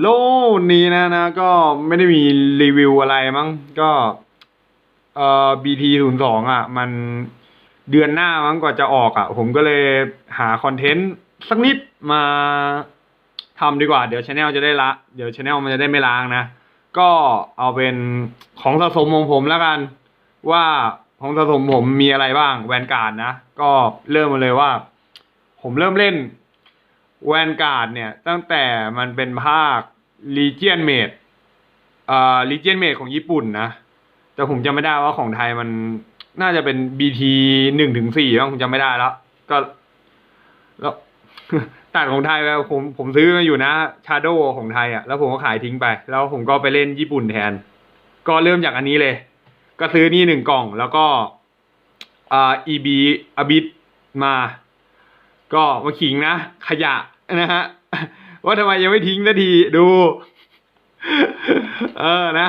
โลนี้นะนะก็ไม่ได้มีรีวิวอะไรมั้งก็เอ่อ BT ศูนย์สองอะ มันเดือนหน้ามั้งกว่าจะออกอะ ผมก็เลยหาคอนเทนต์สักนิดมาทำดีกว่า เดี๋ยวช anel จะได้ละ เดี๋ยวช anel มันจะได้ไม่ล้างนะ ก็เอาเป็นของสะสมของผมแล้วกัน ว่าของสะสมผมมีอะไรบ้างแวนการ์ดนะ ก็เริ่มมาเลยว่า ผมเริ่มเล่น แวนการ์ดเนี่ยตั้งแต่มันเป็นภาค Legion Made เอ่อ Legion Made ของญี่ปุ่นนะ แต่ผมจำไม่ได้ว่าของไทยมันน่าจะเป็น BT หนึ่งถึงสี่ผมจำไม่ได้แล้ว ก็ แล้วตัดของไทยไปผมผมซื้อมาอยู่นะ Shadow ของไทยอะแล้วผมก็ขายทิ้งไป แล้วผมก็ไปเล่นญี่ปุ่นแทน ก็เริ่มจากอันนี้เลย ก็ซื้อนี่หนึ่งกล่องแล้วก็อ่า EB อบิ t มา ก็มาขิงนะ ขยะนะฮะว่าทำไมยังไม่ทิ้งสักทีดู เออนะ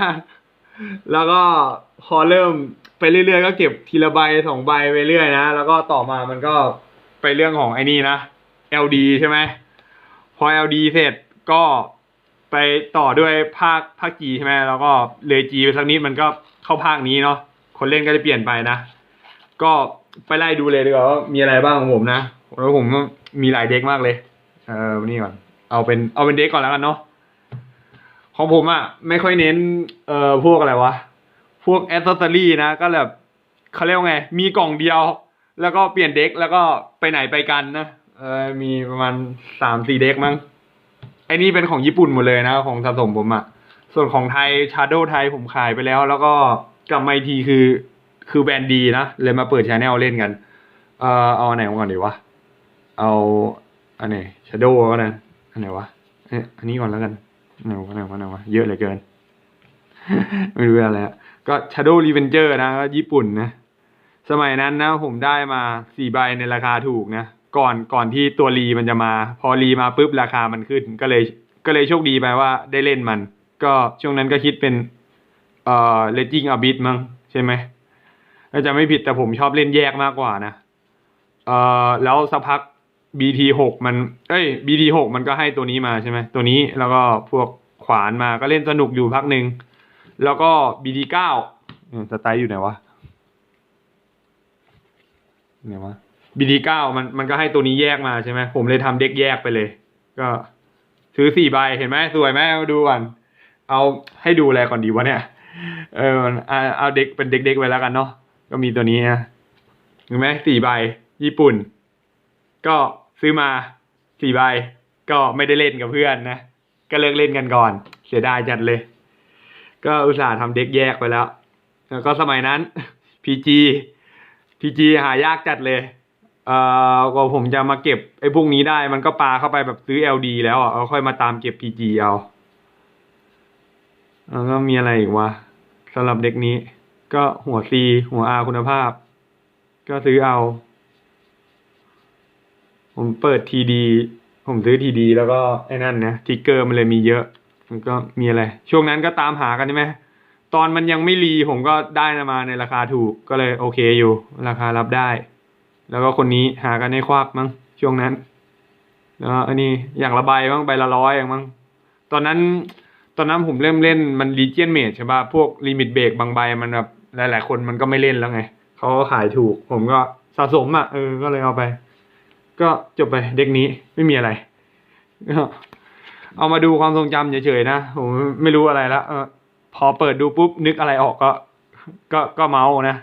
แล้วก็พอเริ่มไปเรื่อยๆก็เก็บทีละใบสองใบไปเรื่อยนะ แล้วก็ต่อมามันก็ไปเรื่องของไอ้นี่นะ LD ใช่ไหมพอ LD เสร็จก็ไปต่อด้วยภาคภาคจีใช่ไหมแล้วก็เลยจีไปสักนิดมันก็เข้าภาคนี้เนาะคนเล่นก็จะเปลี่ยนไปนะ ก็ไปไล่ดูเลยดีกว่าว่ามีอะไรบ้างของผมนะ แล้วผมก็มีหลายเด็กมากเลย เออนี่ก่อน เอาเป็นเอาเป็นเด็กก่อนแล้วกันเนาะ ของผมอะ่ะ ไม่ค่อยเน้น เอ่อพวกอะไรวะ พวกแอ c เซสซอรี่นะ ก็แบบเขาเรียกว่าไง มีกล่องเดียว แล้วก็เปลี่ยนเด็กแล้วก็ไปไหนไปกันนะ เออมีประมาณสามสี่เด็กมั้ง ไอ้นี่เป็นของญี่ปุ่นหมดเลยนะ ของสะสมผมอะ่ะ ส่วนของไทยชาโดไทยผมขายไปแล้ว แล้วก็กลับมาอีกทีคือคือแบรนด์ดีนะ เลยมาเปิดชาแนลเล่นกัน เอ่อเอาไหนมาก่อนดีวะ เอาอันไหนชาโดก็นะอันไหนวะเอ๊ะอันนี้ก่อนแล้วกันอันไหนวะอันไหนวะอันไหนวะเยอะเหลือเกิน ไม่รู้อะไรอะก็ Shadow Revenger นะก็ญี่ปุ่นนะ สมัยนั้นนะผมได้มาสี่ใบในราคาถูกนะ ก่อนก่อนที่ตัวรีมันจะมา พอรีมาปุ๊บราคามันขึ้น ก็เลยก็เลยโชคดีไปว่าได้เล่นมัน ก็ช่วงนั้นก็คิดเป็นเอ่อ Legend Abyss มั้งใช่ไหมถ้าจะไม่ผิดแต่ผมชอบเล่นแยกมากกว่านะ เอ่อแล้วสักพัก BT หกมัน เอ้ย BT หกมันก็ให้ตัวนี้มาใช่ไหมตัวนี้แล้วก็พวกขวานมาก็เล่นสนุกอยู่พักหนึ่งแล้วก็ BT เก้าสไตล์อยู่ไหนวะไหนวะ BT เก้ามันมันก็ให้ตัวนี้แยกมาใช่ไหมผมเลยทำเด็กแยกไปเลย ก็ซื้อสี่ใบเห็นไหมสวยไหมดูก่อนเอาให้ดูอะไรก่อนดีวะเนี่ย เออเอาเอาเด็กเป็นเด็กๆไว้แล้วกันเนาะก็มีตัวนี้นะเห็นไหมสี่ใบญี่ปุ่น ก็ ซื้อมาสี่ใบก็ไม่ได้เล่นกับเพื่อนนะ ก็เลิกเล่นกันก่อน เสียดายจัดเลย ก็อุตส่าห์ทำเด็กแยกไปแล้ว แล้วก็สมัยนั้น PG PG หายากจัดเลย เอ่อก็ผมจะมาเก็บไอ้พวกนี้ได้มันก็ปลาเข้าไปแบบซื้อ LD แล้วอะเอาค่อยมาตามเก็บ PG เอาแล้วก็มีอะไรอีกวะสำหรับเด็กนี้ ก็หัว C หัว R คุณภาพ ก็ซื้อเอา ผมเปิดทีดี ผมซื้อทีดี แล้วก็ไอ้นั่นนะทิกเกอร์มันเลยมีเยอะ มันก็มีอะไร ช่วงนั้นก็ตามหากันใช่ไหมตอนมันยังไม่รีผมก็ได้มาในราคาถูกก็เลยโอเคอยู่ ราคารับได้ แล้วก็คนนี้หากันให้ควักมั้งช่วงนั้นแล้วอันนี้อย่างละใบบ้างใบละร้อยอย่างมั้งตอนนั้น ตอนนั้นผมเริ่มเล่นมันรีเจียนเมดใช่ป่ะพวกลิมิตเบรกบางใบมันแบบหลาย ๆ คนมันก็ไม่เล่นแล้วไงเขาก็ขายถูก ผมก็สะสมอะเออก็เลยเอาไป ก็จบไปเด็กนี้ไม่มีอะไรเอามาดูความทรงจำเฉยๆนะผมไม่รู้อะไรแล้วพอเปิดดูปุ๊บนึกอะไรออกก็ ก็ก็เมาส์นะ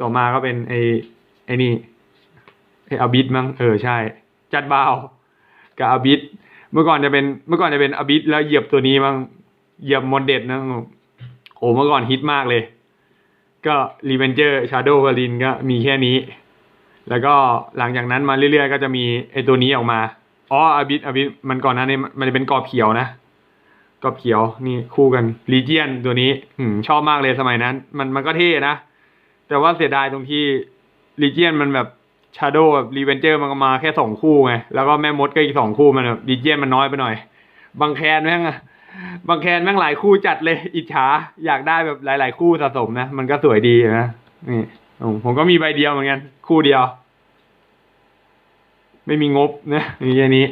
ต่อมาก็เป็นไอ้ไอ้นี่ไอ้อาบิดมั้งเออใช่ จัดบาวกับอาบิดเมื่อก่อนจะเป็นเมื่อก่อนจะเป็นอาบิดแล้วเหยียบตัวนี้มั้งเหยียบมอนเด็ดนะโอ้เมื่อก่อนฮิตมากเลย ก็รีเวนเจอร์ชาโดว์วาลินก็มีแค่นี้ แล้วก็หลังจากนั้นมาเรื่อยๆ ก็จะมีไอตัวนี้ออกมาอ๋ออาบิดอาบิดมันก่อนนั้นนี่มันจะเป็นกรอบเขียวนะกรอบเขียวนี่คู่กันลีเจียนตัวนี้อืมชอบมากเลยสมัยนั้น มันมันก็เท่นะ แต่ว่าเสียดายตรงที่ลีเจียนมันแบบชาโดว์แบบรีเวนเจอร์มันก็มาแค่สองคู่ไง แล้วก็แม่มดก็อีกสองคู่มันแบบลีเจียนมันน้อยไปหน่อย บางแคนแม่งบางแคนแม่งหลายคู่จัดเลย อิจฉาอยากได้แบบหลาย ๆ คู่สะสมนะ มันก็สวยดีนะนี่ ผมก็มีใบเดียวเหมือนกัน คู่เดียว ไม่มีงบนะมีแค่นี้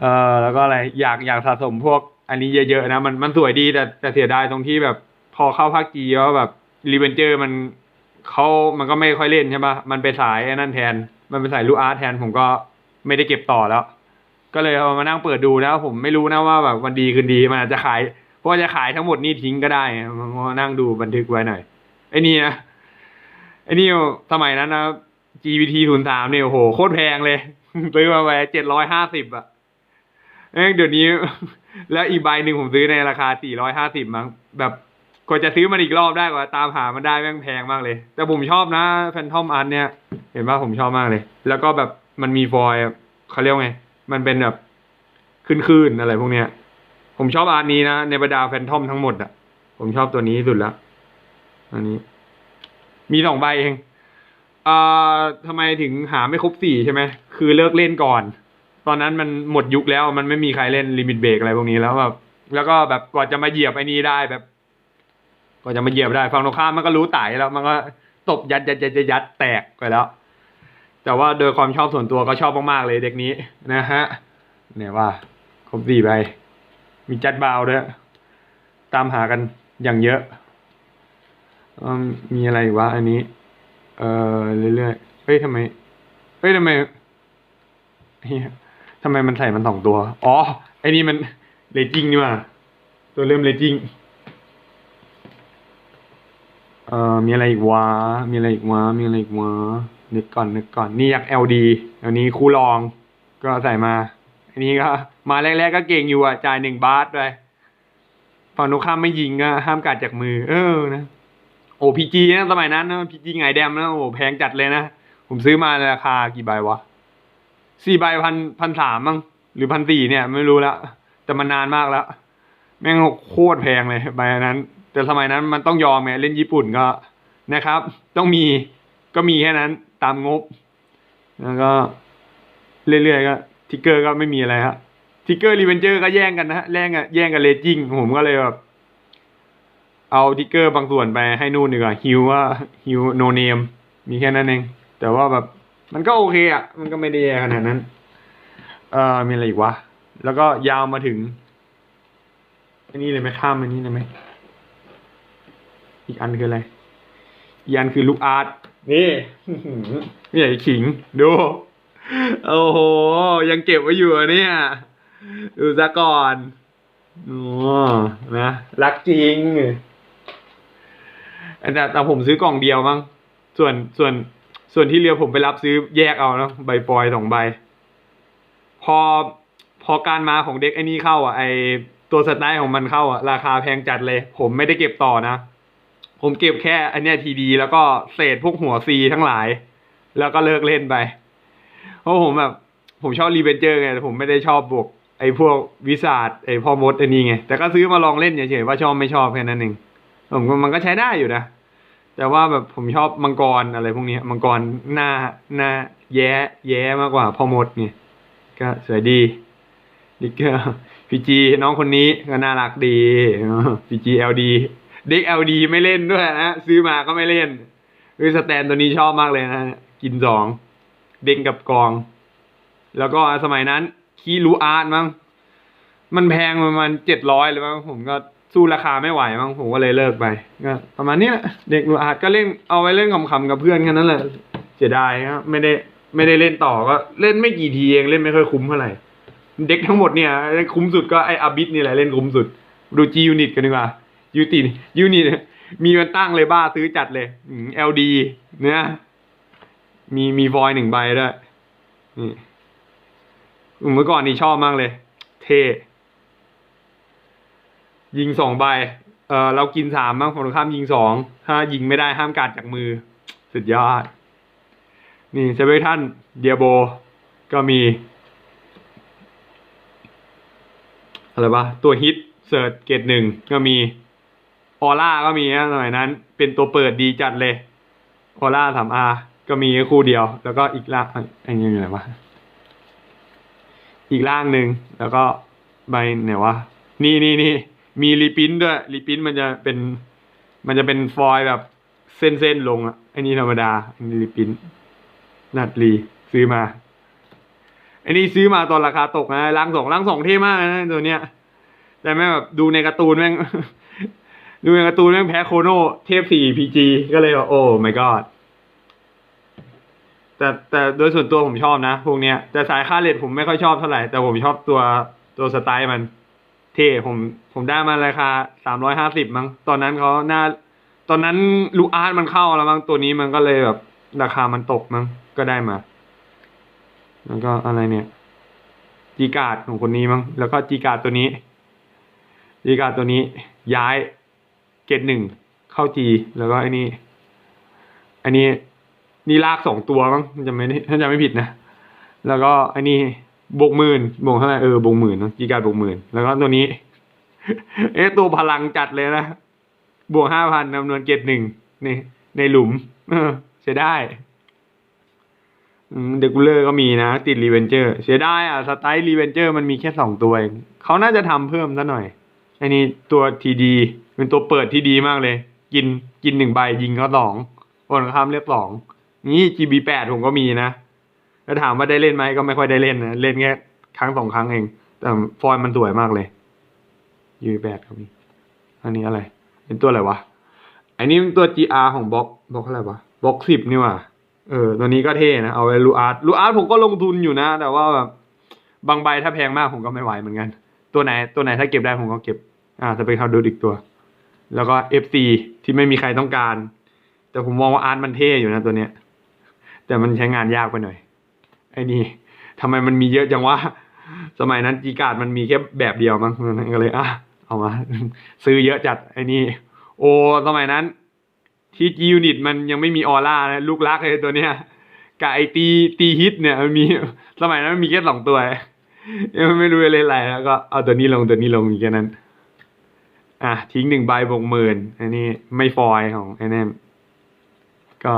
เออแล้วก็อะไรอยากอยากสะสมพวก อันนี้เยอะๆนะมันมันสวยดีแต่แต่เสียดายตรงที่แบบพอเข้าภาคจีแล้วแบบรีเวนเจอร์มันเขามันก็ไม่ค่อยเล่นใช่ปะมันไปสายไอ้นั่นแทน มันเป็นสายลูอาร์แทนผมก็ไม่ได้เก็บต่อแล้ว ก็เลยเอามานั่งเปิดดูนะผมไม่รู้นะว่าแบบวันดีคืนดีมันอาจจะขายเพราะว่าจะขายทั้งหมดนี่ทิ้งก็ได้มานั่งดูบันทึกไว้หน่อยไอ้นี่นะ ไอ้นี่สมัยนั้นนะ GPT ศูนย์สามเนี่ยโอ้โหโคตรแพงเลย ซื้อมาไปเจ็ดร้อยห้าสิบอะเอ้เดี๋ยวนี้ แล้วอีกใบหนึ่งผมซื้อในราคาสี่ร้อยห้าสิบมั้งแบบกว่าจะซื้อมันอีกรอบได้กว่าตามหามันได้แม่งแพงมากเลย แต่ผมชอบนะแฟนทอมอันเนี่ย เห็นว่าผมชอบมากเลย แล้วก็แบบมันมีฟอยล์เขาเรียกไง มันเป็นแบบขึ้นๆอะไรพวกเนี้ย ผมชอบอันนี้นะในบรรดาแฟนทอมทั้งหมดอะผมชอบตัวนี้สุดละอันนี้ มีสองใบเองอ่าทำไมถึงหาไม่ครบสี่ใช่ไหม คือเลิกเล่นก่อน ตอนนั้นมันหมดยุคแล้วมันไม่มีใครเล่นลิมิตเบรกอะไรพวกนี้แล้วแบบแล้วก็แบบกว่าจะมาเหยียบไอ้นี้ได้แบบกว่าจะมาเหยียบได้ฝั่งตรงข้ามมันก็รู้ไต่แล้ว มันก็ตบยัดยัดยัดยัดยดแตกไปแล้ว แต่ว่าโดยความชอบส่วนตัวก็ชอบมากๆเลยเด็กนี้นะฮะเนี่ยว่าครบสี่ใบมีจัดบาวด้วย ตามหากันอย่างเยอะ อืมมีอะไรอีกวะอันนี้ เอ่อเรื่อยๆเฮ้ยทำไมเฮ้ยทำไมเฮียทำไมมันใส่มันสองตัว อ๋อ ไอ้นี่มันเลจิงนี่มาตัวเริ่มเลจิงเอ่อมีอะไรอีกวะมีอะไรอีกวะมีอะไรอีกวะนึกก่อนนึกก่อนนี่อยาก LD อันนี้คู่รองก็ใส่มา อันนี้ก็มาแรกๆก็เก่งอยู่อะจ่ายหนึ่งบาทด้วยฝั่งตรงข้ามไม่ยิงก็ห้ามกัดจากมือ เออนะ อ้พีจีนะสมัยนั้นนะพีจีไงแดมนะโอ้แพงจัดเลยนะ ผมซื้อมาราคากี่ใบวะสี่ใบพันพันสามมั้งหรือพันสี่เนี่ย ไม่รู้ละแต่มันนานมากแล้ว แม่งโคตรแพงเลยใบนั้น แต่สมัยนั้นมันต้องยอมไงเล่นญี่ปุ่นก็นะครับ ต้องมีก็มีแค่นั้นตามงบ แล้วก็เรื่อยๆก็ทิกเกอร์ก็ไม่มีอะไรฮะทิกเกอร์รีเวนเจอร์ก็แย่งกันนะฮะแย่งกันแย่งกันเลจิงผมก็เลยแบบ เอาทิกเกอร์บางส่วนไปให้นู่นดีกว่าฮิวว่าฮิวโนเนมมีแค่นั้นเอง แต่ว่าแบบมันก็โอเคอะ มันก็ไม่ได้แย่ขนาดนั้น เอ่อ มีอะไรอีกวะ แล้วก็ยาวมาถึง อันนี้เลยไหมข้ามอันนี้เลยไหม อีกอันคืออะไร อีกอันคือลูกอาร์ต นี่ไม่อยากจะขิง ดู โอ้โห ยังเก็บไว้อยู่เนี่ย ดูซะก่อน อ๋อ นะ รักจริง แต่แต่ผมซื้อกล่องเดียวมั้งส่วนส่วนส่วนที่เหลือผมไปรับซื้อแยกเอานะใบปอยสองใบ พอพอการมาของเด็กไอ้นี่เข้าอะไอตัวสไตล์ของมันเข้าอะราคาแพงจัดเลย ผมไม่ได้เก็บต่อนะ ผมเก็บแค่อันเนี้ยทีดี แล้วก็เศษพวกหัวซีทั้งหลาย แล้วก็เลิกเล่นไปเพราะผมแบบผมชอบรีเวนเจอร์ไงแต่ผมไม่ได้ชอบบวกไอ้พวกวิสาดไอ้พ่อมดไอ้นี่ไงแต่ก็ซื้อมาลองเล่นเฉยๆว่าชอบไม่ชอบแค่นั้นเอง ผมมันก็ใช้ได้อยู่นะ แต่ว่าแบบผมชอบมังกรอะไรพวกนี้ มังกรหน้าหน้าแย้แย้มากกว่าพอมดไงก็สวยดีดิกเกอร์พีจีน้องคนนี้ก็น่ารักดีพีจีเอลดีเด็กเอลดีไม่เล่นด้วยนะซื้อมาก็ไม่เล่นคือสแตนตัวนี้ชอบมากเลยนะกินสองเด้งกับกอง แล้วก็สมัยนั้นคีรูอาร์ตมั้งมันแพงประมาณเจ็ดร้อยเลยมั้งผมก็ สู้ราคาไม่ไหวมั้งผมก็เลยเลิกไปก็ประมาณนี้แหละเด็กรูอาร์ตก็เล่นเอาไว้เล่นขำๆกับเพื่อนแค่นั้นแหละเสียดายครับไม่ได้ไม่ได้เล่นต่อก็เล่นไม่กี่ทีเองเล่นไม่ค่อยคุ้มเท่าไหร่เด็กทั้งหมดเนี่ยคุ้มสุดก็ไออาบิสนี่แหละเล่นคุ้มสุด ดูจียูนิตกันดีกว่ายูติยูนิตมีมันตั้งเลยบ้าซื้อจัดเลยเอลดีเนี่ยมีมีฟอยหนึ่งใบด้วยนี่เมื่อก่อนนี่ชอบมากเลย เท่ ยิงสองใบ เออเรากินสามบ้างฝั่งตรงข้ามยิงสอง ถ้ายิงไม่ได้ห้ามกัดจากมือ สุดยอด นี่เซเวท่านเดียโบ ก็มี อะไรวะ ตัวฮิตเซิร์ชเกตหนึ่งก็มี ออร่าก็มีนะสมัยนั้น เป็นตัวเปิดดีจัดเลย ออร่าสามอาก็มีคู่เดียว แล้วก็อีกล่างอันนี้อะไรวะอีกล่างหนึ่งแล้วก็ใบไหนวะ นี่นี่นี่ มีรีปรินด้วยรีปรินมันจะเป็น มันจะเป็นฟอยล์แบบเส้นๆลงอะอ้นี่ธรรมดาอันนี้รีปรินนัดรีซื้อมาอ้นี่ซื้อมาตอนราคาตกนะล้างสองล้างสองเท่มากนะตัวเนี้ย แต่แม่แบบดูในการ์ตูนแม่งดูในการ์ตูนแม่งแพ้โคโนเทพสี่พีจีก็เลยแบบโอ้ my god แต่แต่โดยส่วนตัวผมชอบนะพวกเนี้ยแต่สายค่าเลทผมไม่ค่อยชอบเท่าไหร่ แต่ผมชอบตัวตัวสไตล์มัน เท่ผมผมได้มาราคาสามร้อยห้าสิบมั้งตอนนั้นเขาหน้า ตอนนั้นลูอาร์ตมันเข้าแล้วมั้งตัวนี้มันก็เลยแบบราคามันตกมั้งก็ได้มา แล้วก็อะไรเนี่ยจีการ์ดของคนนี้มั้งแล้วก็จีการ์ดตัวนี้จีการ์ดตัวนี้ ย้ายเกตหนึ่งเข้าจีแล้วก็ไอ้นี่อันนี้นี่ลากสองตัวมั้งจะไม่ถ้าจะไม่ผิดนะ แล้วก็ไอ้นี่ บวกหมื่นบวกเท่าไหร่เออบวกหมื่นเนอะจีการบวกหมื่นแล้วก็ตัวนี้ เอ๊ะตัวพลังจัดเลยนะ บวกห้าพันจำนวนเกตหนึ่งในในหลุม เออใช้ได้เดกูเลอร์ก็มีนะ ติดรีเวนเจอร์เสียดายอะสไตล์รีเวนเจอร์มันมีแค่สองตัวเองเขาน่าจะทำเพิ่มซะหน่อยอันนี้ตัวทีดีเป็นตัวเปิดที่ดีมากเลย กินกินหนึ่งใบยิงเขาสองคนข้ามเรียกสองนี่ GB แปดผมก็มีนะ ถ้าถามว่าได้เล่นไหมก็ไม่ค่อยได้เล่นนะเล่นแค่ครั้งสองครั้งเอง แต่ฟอยล์มันสวยมากเลย GB แปดก็มีอันนี้อะไร เป็นตัวอะไรวะอันนี้เป็นตัว GR ของบล็อกบล็อกอะไรวะบล็อกสิบนี่ว่ะเออตัวนี้ก็เท่นะเอาไว้ลูอาร์ตลูอาร์ตผมก็ลงทุนอยู่นะ แต่ว่าแบบบางใบถ้าแพงมากผมก็ไม่ไหวเหมือนกัน ตัวไหนตัวไหนถ้าเก็บได้ผมก็เก็บ อ่าจะเป็นคาดูอีกตัว แล้วก็ FC ที่ไม่มีใครต้องการ แต่ผมมองว่าอาร์ตมันเท่อยู่นะตัวเนี้ย แต่มันใช้งานยากไปหน่อย ไอ้นี่ทำไมมันมีเยอะจังวะสมัยนั้นจีการ์ดมันมีแค่แบบเดียวมั้งก็เลยอะเอามา ซื้อเยอะจัดไอ้นี่โอ้สมัยนั้น ที่จียูนิตมันยังไม่มีออร่านะลูกรักเลยตัวเนี้ยกับไอตีตีฮิตเนี่ยมันมีสมัยนั้นมันมีแค่สองตัวยังไม่รู้อะไรแล้วก็เอาตัวนี้ลงตัวนี้ลงแค่นั้น อะทิ้งหนึ่งใบบวกหมื่นอันนี้ไม่ฟอยของไอ้นั่นก็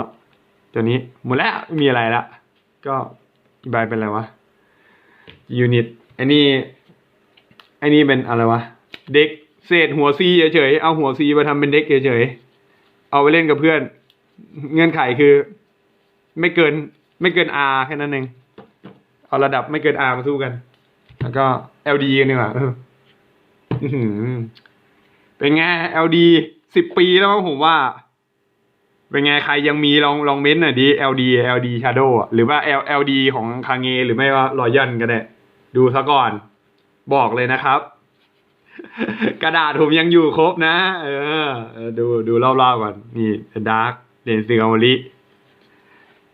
ตัวนี้หมดแล้วมีอะไรละก็ อีกใบเป็นอะไรวะยูนิตอันนี้อันนี้เป็นอะไรวะ เด็กเศษหัวซีเฉยๆเอาหัวซีมาทำเป็นเด็กเฉยๆเอาไปเล่นกับเพื่อน เงื่อนไขคือ ไม่เกิน ไม่เกิน R แค่นั้นเองเอาระดับไม่เกิน R มาสู้กัน แล้วก็ LD กันดีกว่าเป็นไง LD สิบปีแล้วมั้งผมว่า เป็นไงใครยังมีลองลองเม้นต์หน่อยดิ LD LD Shadow อะหรือว่า L LD ของคางเงหรือไม่ว่ารอยันก็ได้ดูซะก่อน บอกเลยนะครับ กระดาษผมยังอยู่ครบนะ เออ ดูดูรอบๆก่อน นี่ดาร์กเดนซิงอมริ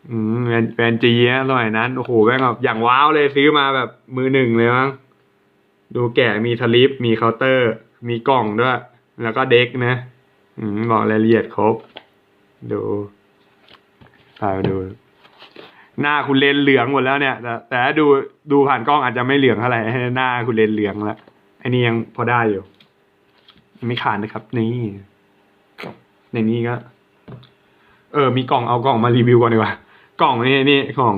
อืมแฟนจีนะสมัยนั้น โอ้โหแม่งแบบอย่างว้าวเลยซื้อมาแบบมือหนึ่งเลยมั้งดูแกะมีสลิปมีเคาน์เตอร์ มีกล่องด้วย แล้วก็เด็กนะ อืม บอกรายละเอียดครบ ดูพาไปดู หน้าคุณเลนเหลืองหมดแล้วเนี่ย แต่แต่ดูดูผ่านกล้องอาจจะไม่เหลืองเท่าไหร่หน้าคุณเลนเหลืองแล้วอันนี้ยังพอได้อยู่ยไม่ขาดนะครับนี่ในนี้ก็ เออ มีกล่องเอากล่องมารีวิวก่อนดีกว่ากล่องนี่นี่กล่อง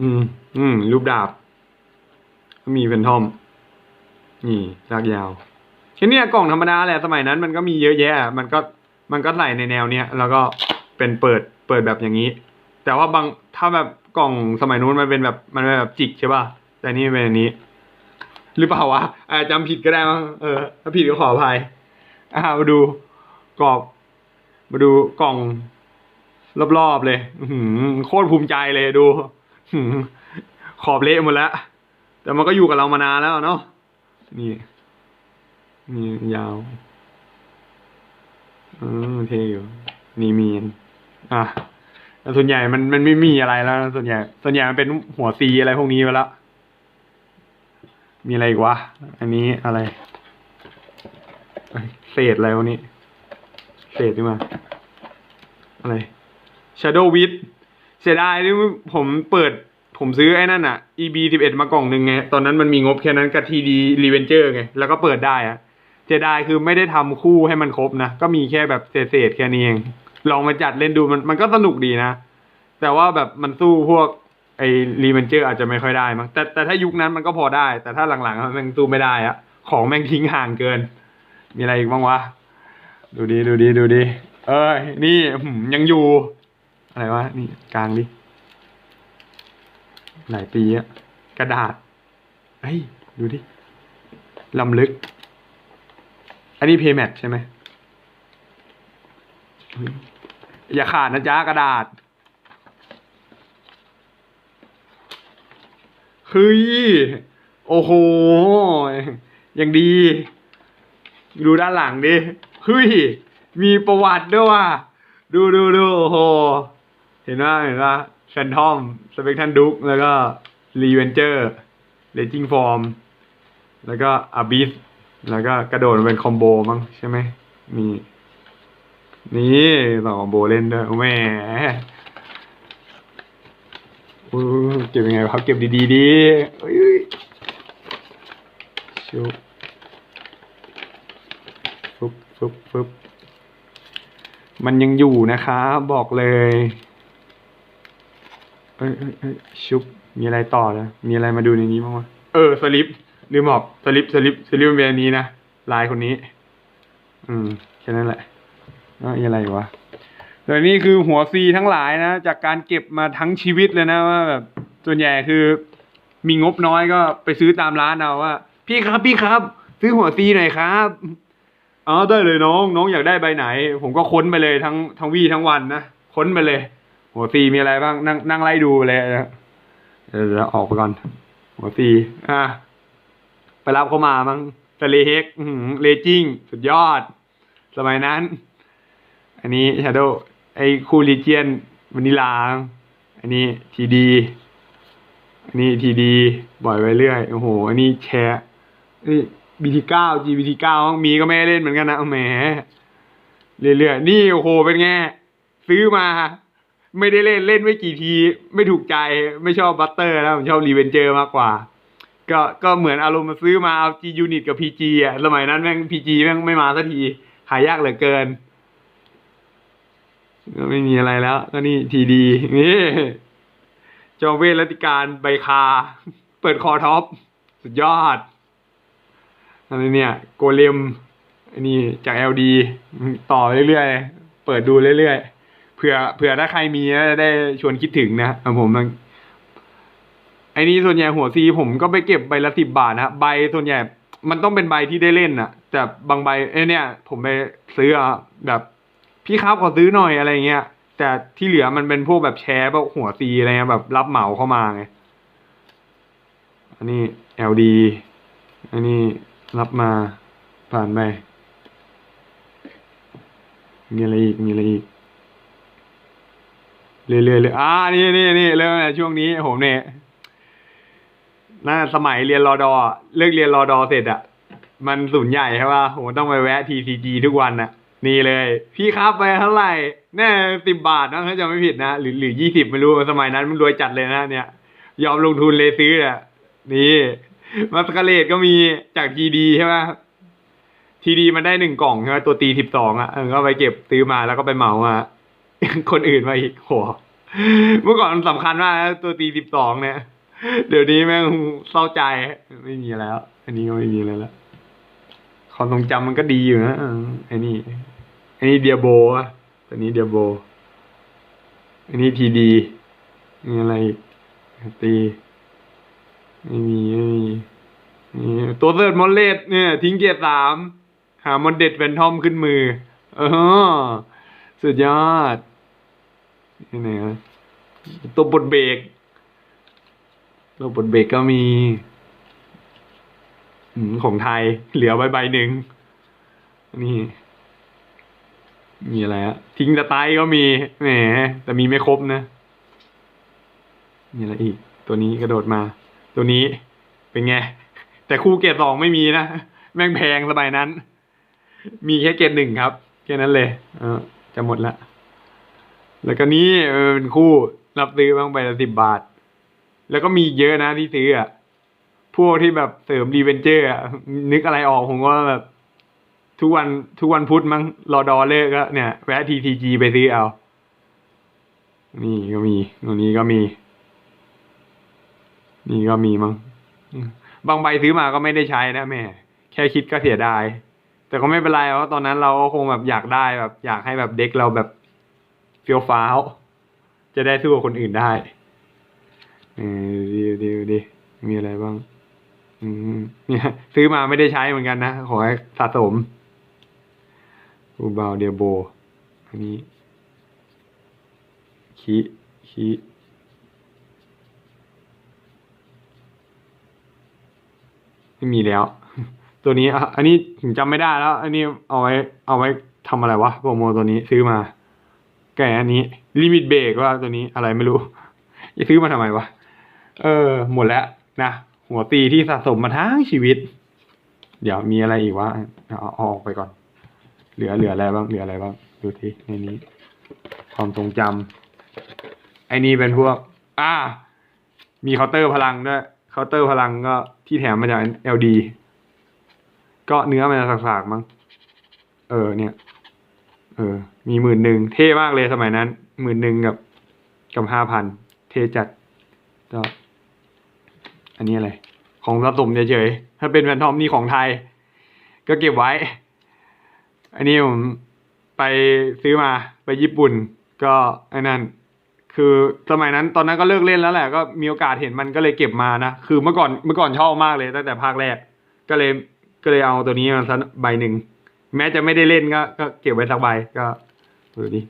อืม อืม รูปดาบ มีเป็นทอม นี่ลากยาวแค่นี้กล่องธรรมดาแหละสมัยนั้นมันก็มีเยอะแยะ มันก็ มันก็ใส่ในแนวเนี้ยแล้วก็เป็นเปิดเปิดแบบอย่างนี้ แต่ว่าบางถ้าแบบกล่องสมัยนู้นมันเป็นแบบมันเป็นแบบจิกใช่ป่ะแต่นี่เป็นอันนี้ หรือเปล่าวะอาจจำผิดก็ได้มั้งเออถ้าผิดก็ขออภัยอ่ามาดูกรอบ มาดูกล่องรอบๆเลยอืโคตรภูมิใจเลยดูอขอบเละหมดแล้ว แต่มันก็อยู่กับเรามานานแล้วเนาะนี่นี่ยาว อืมเท่อยู่ นี่มีนอะแต่ส่วนใหญ่มันมันไม่มีอะไรแล้วนะส่วนใหญ่ ส่วนใหญ่มันเป็นหัวซีอะไรพวกนี้ไปแล้ว มีอะไรอีกวะ อันนี้อะไร เศษอะไรวะนี่ เศษนี่มา อะไร Shadow w i t เสียดายที่ผมเปิด ผมซื้อไอ้นั่นอะ EB 11มากล่องหนึ่งไง ตอนนั้นมันมีงบแค่นั้นกับ TD Revenger ไง แล้วก็เปิดได้อะ เสียดายคือไม่ได้ทำคู่ให้มันครบนะ ก็มีแค่แบบเศษๆแค่นี้เอง ลองมาจัดเล่นดูมันมันก็สนุกดีนะ แต่ว่าแบบมันสู้พวกไอ้รีเวนเจอร์อาจจะไม่ค่อยได้มั้งแต่แต่ถ้ายุคนั้นมันก็พอได้ แต่ถ้าหลังๆมันสู้ไม่ได้อะของแม่งทิ้งห่างเกิน มีอะไรอีกบ้างวะ ดูดีดูดีดูดี เอ้ยนี่ยังอยู่ อะไรวะนี่กลางดิหลายปีอะกระดาษเฮ้ยดูดิลำลึก อันนี้เพย์แมทใช่ไหม อย่าขาดนะจ๊ะกระดาษ เฮ้ย โอ้โห ยังดี ดูด้านหลังดิ เฮ้ย มีประวัติด้วยว่ะ ดูดูดูโอ้โห เห็นว่าเห็นว่าแฟนทอม สเปกทันดุก แล้วก็รีเวนเจอร์เลจิงฟอร์ม แล้วก็อาบิส แล้วก็กระโดดมาเป็นคอมโบมั้งใช่ไหมมีนี่ต่อคอมโบเล่นด้วยแหมอู้เก็บยังไงวะเก็บดีๆดีเอ้ยชุบฟึบฟึบฟึบมันยังอยู่นะครับบอกเลยเอ้ยเอ้ยเอ้ยชุบมีอะไรต่อนะมีอะไรมาดูในนี้บ้างวะเออสลิป ลืมบอกสลิปสลิปสลิปเป็นอันนี้นะลายคนนี้ อืมแค่นั้นแหละแล้วมีอะไรวะแต่นี่คือหัวซีทั้งหลายนะ จากการเก็บมาทั้งชีวิตเลยนะว่าแบบส่วนใหญ่คือมีงบน้อยก็ไปซื้อตามร้านเอาว่า พี่ครับพี่ครับ ซื้อหัวซีหน่อยครับอ๋อได้เลยน้องน้องอยากได้ใบไหน ผมก็ค้นไปเลยทั้งทั้งวี่ทั้งวันนะค้นไปเลย หัวซีมีอะไรบ้างนั่งนั่งไล่ดูเลยนะเดี๋ยวออกไปก่อนหัวซีอะ รับเขามามั้งทะเลเฮกเลจิ้งสุดยอด สมัยนั้น อันนี้ชาโดไอคูลิเจียนวานิลา อันนี้ทีดี อันนี้ทีดีบ่อยไปเรื่อย โอ้โห อันนี้แชร์นี่บีทีเก้าจีบีทีเก้ามีก็ไม่เล่นเหมือนกันนะแหมเรื่อยๆนี่โอ้โหเป็นไงซื้อมา ไม่ได้เล่นเล่นไม่กี่ที ไม่ถูกใจไม่ชอบบัตเตอร์นะผมชอบรีเวนเจอร์มากกว่า ก็ก็เหมือนอารมณ์มาซื้อมาเอา G Unit กับ PG อะสมัยนั้นแม่ง PG แม่งไม่มาสักที หายากเหลือเกิน ก็ไม่มีอะไรแล้ว ก็นี่ทีดีนี่จอมเวทรัติการใบคา เปิดคอท็อป สุดยอดอะไรเนี่ย โกเลมอันนี้จาก LD ต่อเรื่อยๆ เปิดดูเรื่อยๆเผื่อเผื่อถ้าใครมีจะได้ชวนคิดถึงนะผมมัน ไอ้นี่ส่วนใหญ่หัวซีผมก็ไปเก็บใบละสิบบาทนะฮะใบส่วนใหญ่มันต้องเป็นใบที่ได้เล่นนะแต่บางใบเอ้ยเนี่ย ผมไปซื้ออะแบบพี่ครับขอซื้อหน่อยอะไรเงี้ยแต่ที่เหลือมันเป็นพวกแบบแชร์พวกหัวซีอะไรเงี้ยแบบรับเหมาเข้ามาไงอันนี้ LD อันนี้รับมาผ่านไปมีอะไรอีกมีอะไรอีกเรื่อยๆเลยอ่านี่นี่นี่เริ่มช่วงนี้ผมเนี่ย น่าสมัยเรียนรอดอเลิกเรียนรอดอเสร็จอะมันศูนย์ใหญ่ใช่ป่ะผมต้องไปแวะ TCG ทุกวันอะนี่เลย พี่ครับไปเท่าไหร่แน่สิบบาทนะถ้าจะไม่ผิดนะ หรือหรือยี่สิบไม่รู้สมัยนั้นมันรวยจัดเลยนะเนี่ย ยอมลงทุนเลยซื้ออะนี่มาสกาเลตก็มีจากทีดีใช่ไหมทีดีมันได้หนึ่งกล่องใช่ไหมตัวตีสิบสองอะก็ไปเก็บซื้อมาแล้วก็ไปเหมามาคนอื่นมาอีกโหเมื่อก่อนมันสำคัญมากตัวตีสิบสองเนี่ย เดี๋ยวนี้แม่งเศร้าใจไม่มีแล้ว อันนี้ก็ไม่มีแล้วละความทรงจำมันก็ดีอยู่นะออไอ้นี่ไอ้นี่เดียโบอะตัวนี้เดียโบ อันนี้ทีดีมีอะไรตีไม่มีไม่มีตัวเซิร์ดมอนเลดเนี่ย ทิ้งเกียร์สามหามอนเด็ดแฟนทอมขึ้นมือ เออ สุดยอดนี่ไหนวะตัวบดเบรก ตัวบดเบรกก็มีของไทย เหลือใบใบหนึ่งนี่ มีอะไรอะทิ้งสไตล์ก็มีแหมแต่มีไม่ครบนะมีอะไรอีก ตัวนี้กระโดดมา ตัวนี้เป็นไง แต่คู่เกรดสองไม่มีนะ แม่งแพงสมัยนั้น มีแค่เกรดหนึ่งครับแค่นั้นเลยเออจะหมดละแล้วก็นี้เออเป็นคู่รับซื้อบ้างไปละสิบบาท แล้วก็มีเยอะนะที่ซื้ออะพวกที่แบบเสริมรีเวนเจอร์อะนึกอะไรออกผมก็แบบ ทุกวันทุกวันพุธมั้งรอดอเลิกก็เนี่ยแวะทีทีจีไปซื้อเอา นี่ก็มีตรงนี้ก็มี นี่ก็มีมั้งบางใบซื้อมาก็ไม่ได้ใช้นะแม่ แค่คิดก็เสียดาย แต่ก็ไม่เป็นไรเพราะตอนนั้นเราก็คงแบบอยากได้แบบ อยากให้แบบเด็กเราแบบเฟี้ยวฟ้าวจะได้สู้กับคนอื่นได้ เออดีดีดีมีอะไรบ้าง อืมเนี่ยซื้อมาไม่ได้ใช้เหมือนกันนะขอให้สะสมอูบาวเดียโบอันนี้คีคีไม่มีแล้ว ตัวนี้อันนี้ผมจำไม่ได้แล้ว อันนี้เอาไว้ เอาไว้ทำอะไรวะโปรโมตัวนี้ซื้อมา แกอันนี้ลิมิตเบรกว่าตัวนี้อะไรไม่รู้จะซื้อมาทำไมวะ เออ หมดแล้วนะหัวตีที่สะสมมาทั้งชีวิต เดี๋ยวมีอะไรอีกวะเอาเอาออกไปก่อน เหลือเหลืออะไรบ้างเหลืออะไรบ้างดูทีในนี้ ความทรงจำไอ้นี่เป็นพวก อ่า มีเคาน์เตอร์พลังด้วยเคาน์เตอร์พลังก็ที่แถมมาจาก LD ก็เนื้อมันจะสากๆมั้งเออ เนี่ย เออ มีหมื่นหนึ่งเท่มากเลยสมัยนั้นหมื่นหนึ่งกับกับห้าพันเท่จัดก็ อันนี้อะไร ของสะสมเฉยๆถ้าเป็นแฟนทอมนี่ของไทย ก็เก็บไว้ อันนี้ผมไปซื้อมาไปญี่ปุ่น ก็ไอ้นั่น คือสมัยนั้นตอนนั้นก็เลิกเล่นแล้วแหละ ก็มีโอกาสเห็นมันก็เลยเก็บมานะ คือเมื่อก่อนเมื่อก่อนชอบมากเลยตั้งแต่ภาคแรก ก็เลยก็เลยเอาตัวนี้มาสักใบหนึ่งแม้จะไม่ได้เล่นก็ก็เก็บไว้สักใบก็ดูดิ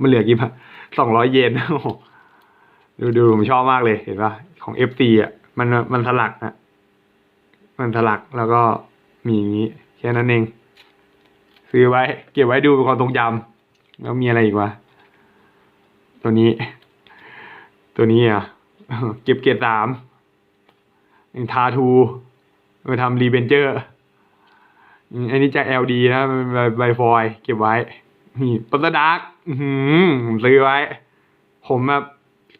มันเหลือกี่บาทสองร้อยเยนโอ้ดูดูผมชอบมากเลยเห็นปะของเอฟซีอะ มันมันสลักนะมันสลักแล้วก็มีอย่างนี้แค่นั้นเอง ซื้อไว้ เก็บไว้ดูเป็นความทรงจำแล้วมีอะไรอีกวะตัวนี้ ตัวนี้อะเก็บเกียรติสามทาทูมาทำรีเบนเจอร์อันนี้จาก LD นะมันเป็นใบฟอย เก็บไว้นี่ปัตตดาร์กผมซื้อไว้ ผมแบบ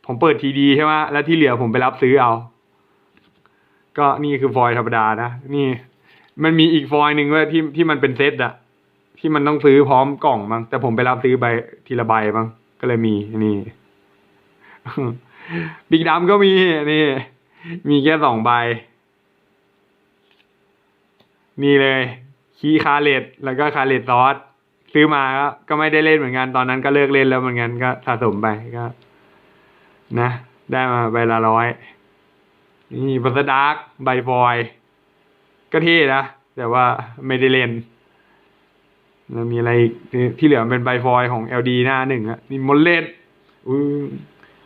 ผมเปิดทีดีใช่ไหมแล้วที่เหลือผมไปรับซื้อเอา ก็นี่คือฟอยธรรมดานะ นี่มันมีอีกฟอยหนึ่งด้วยที่ที่มันเป็นเซตอะที่มันต้องซื้อพร้อมกล่องมั้งแต่ผมไปรับซื้อใบทีละใบมั้งก็เลยมีนี่บิ๊กดัมก็มีนี่ มีแค่สองใบ นี่เลยคีคาเลตแล้วก็คาเลตซอสซื้อมาก็ก็ไม่ได้เล่นเหมือนกันตอนนั้นก็เลิกเล่นแล้วเหมือนกันก็สะสมไปก็ นะ ได้มาใบละร้อย นี่บัสดาร์กใบฟอยก็เท่นะ แต่ว่าไม่ได้เล่นแล้วมีอะไรที่เหลือเป็นใบฟอยของ LD หน้าหนึ่งอะนี่มอนเลดอุ้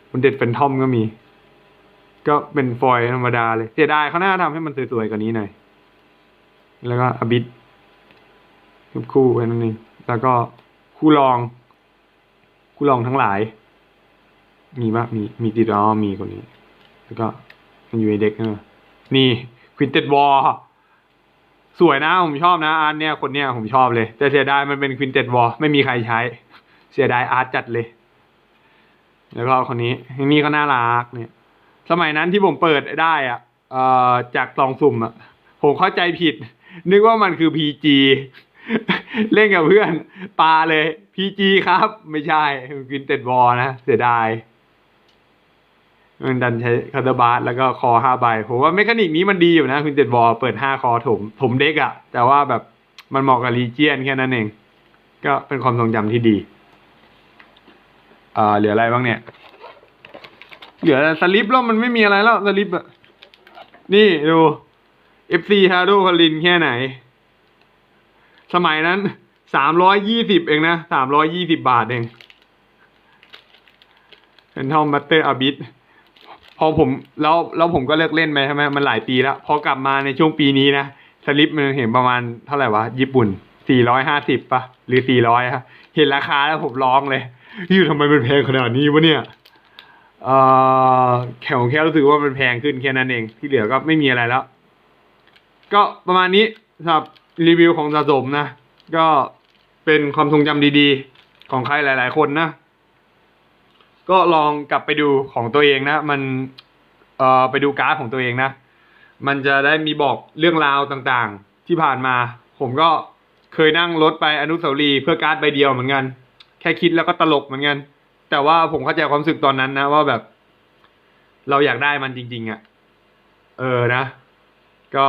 มอนเด็ดเป็นทอมก็มี ก็เป็นฟอยธรรมดาเลยเสียดายเขาน่าทำให้มันสวยๆกว่านี้หน่อย แล้วก็อบิดรูปคู่แค่นั้นเองแล้วก็คู่รอง คู่รองทั้งหลาย มีปะมีมีติดล้อมีคนนี้ แล้วก็ มันอยู่ในเด็กเนอะนี่ควินเต็ดวอลสวยนะผมชอบนะอาร์ตเนี่ยคนเนี้ยผมชอบเลย แต่เสียดายมันเป็นควินเต็ดวอลไม่มีใครใช้ เสียดายอาร์ตจัดเลย แล้วก็คนนี้นี่ก็น่ารักเนี่ย สมัยนั้นที่ผมเปิดได้อะเอ่อจากกล่องสุ่มอะผมเข้าใจผิด นึกว่ามันคือ PG เล่นกับเพื่อนปาเลย PG ครับ ไม่ใช่กินเต็ดวอลนะ เสียดาย มันดันใช้คาร์ดบาร์แล้วก็คอห้าใบผมว่าเมคานิกนี้มันดีอยู่นะ คุณเต็ดวอลเปิดห้าคอถมถมเด็กอะแต่ว่าแบบมันเหมาะกับรีเจียนแค่นั้นเอง ก็เป็นความทรงจำที่ดีอ่าเหลืออะไรบ้างเนี่ย เหลือสลิปแล้วมันไม่มีอะไรแล้วสลิปอะนี่ดู FC ฮาโดคารินแค่ไหน สมัยนั้นสามร้อยยี่สิบเองนะสามร้อยยี่สิบบาทเองเป็นทอมบัตเตอร์อาบิดพ อผมแล้วแล้วผมก็เลิกเล่นไปใช่ไหมมันหลายปีแล้วพอกลับมาในช่วงปีนี้นะสลิปมันเห็นประมาณเท่าไหร่วะญี่ปุ่นสี่ร้อยห้าสิบปะหรือสี่ร้อยครับเห็นราคาแล้วผมร้องเลยยูทำไมมันแพงขนาดนี้วะเนี่ยเออแค่ผมแค่รู้สึกว่ามันแพงขึ้นแค่นั้นเอง ที่เหลือก็ไม่มีอะไรแล้ว ก็ประมาณนี้สำหรับรีวิวของสะสมนะ ก็เป็นความทรงจำดีๆ ของใครหลาย ๆ คนนะ ก็ลองกลับไปดูของตัวเองนะ มันเอ่อไปดูการ์ดของตัวเองนะ มันจะได้มีบอกเรื่องราวต่างๆ ที่ผ่านมา ผมก็เคยนั่งรถไปอนุสาวรีย์เพื่อการ์ดใบเดียวเหมือนกัน แค่คิดแล้วก็ตลกเหมือนกัน แต่ว่าผมเข้าใจความรู้สึกตอนนั้นนะ ว่าแบบ เราอยากได้มันจริง ๆอะ่ะ เออนะ ก็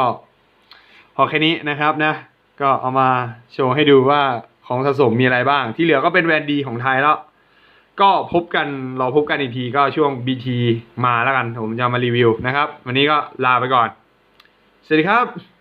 พอแค่นี้นะครับนะ ก็เอามาโชว์ให้ดูว่าของสะสมมีอะไรบ้าง ที่เหลือก็เป็นแวนดีของไทยแล้ว ก็พบกันเราพบกันอีกทีก็ช่วง BT มาแล้วกัน ผมจะมารีวิวนะครับ วันนี้ก็ลาไปก่อน สวัสดีครับ